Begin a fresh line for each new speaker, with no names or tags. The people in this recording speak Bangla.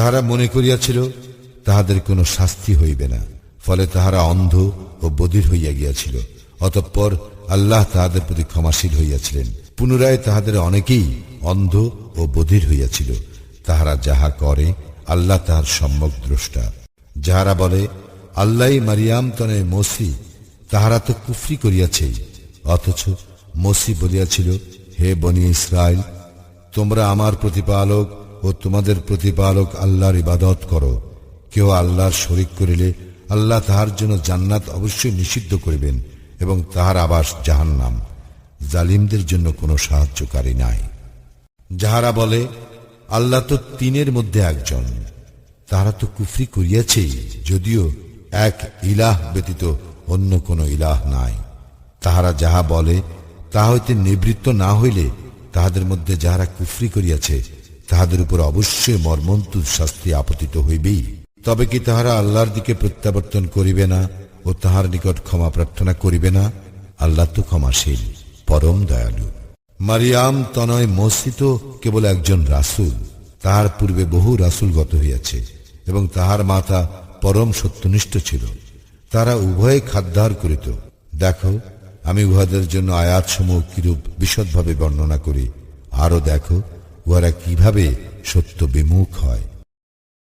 তাহারা মনে করিয়াছিল, তাহাদের কোনো শাস্তি হইবে না। ফলে তাহারা অন্ধ ও বধির হইয়া গিয়াছিল। অতঃপর আল্লাহ তাহাদের প্রতি ক্ষমাশীল হইয়াছিলেন। পুনরায় তাহাদের অনেকেই অন্ধ ও বধির হইয়াছিল। তাহারা যাহা করে, আল্লাহ তাহার সম্যক দ্রষ্টা। যাহারা বলে, আল্লাহ মারিয়াম তনে মসি তাহারা তো কুফরি করিয়াছেই অথচ মসি বলিয়াছিল, হে বনি ইসরায়েল তোমরা আমার প্রতিপালক ও তোমাদের প্রতিপালক আল্লাহর ইবাদত করো। কেউ আল্লাহর শরিক করিলে আল্লাহ তাহার জন্য জান্নাত অবশ্যই নিষিদ্ধ করিবেন এবং তাহার আবাস জাহান্নাম। জালিমদের জন্য কোনো সাহায্যকারী নাই। যাহারা বলে, আল্লাহ তো তিনের মধ্যে একজন, তাহারা তো কুফরি করিয়াছেই যদিও এক ইলাহ ব্যতীত অন্য কোনো ইলাহ নাই। তাহারা যাহা বলে, তাহা হইতে নিবৃত্ত না হইলে তাহাদের মধ্যে যাহারা কুফরি করিয়াছে তাহাদের উপর অবশ্যই মর্মন্তুদ শাস্তি আপতিত হইবেই। তবে কি তাহারা আল্লাহর দিকে প্রত্যাবর্তন করিবে না ও তাহার নিকট ক্ষমা প্রার্থনা করিবে না? আল্লাহ তো ক্ষমাশীল, পরম দয়ালু। মারিয়াম তনয় মসজিদ কেবল একজন রাসূল, তাহার পূর্বে বহু রাসূল গত হইয়াছে এবং তাহার মাতা পরম সত্যনিষ্ঠ ছিল। তারা উভয়ে খাদ্যার করিত। দেখো, আমি উহাদের জন্য আয়াতসমূহ কিরূপ বিশদভাবে বর্ণনা করি। আরও দেখো উহারা কীভাবে সত্য বিমুখ হয়?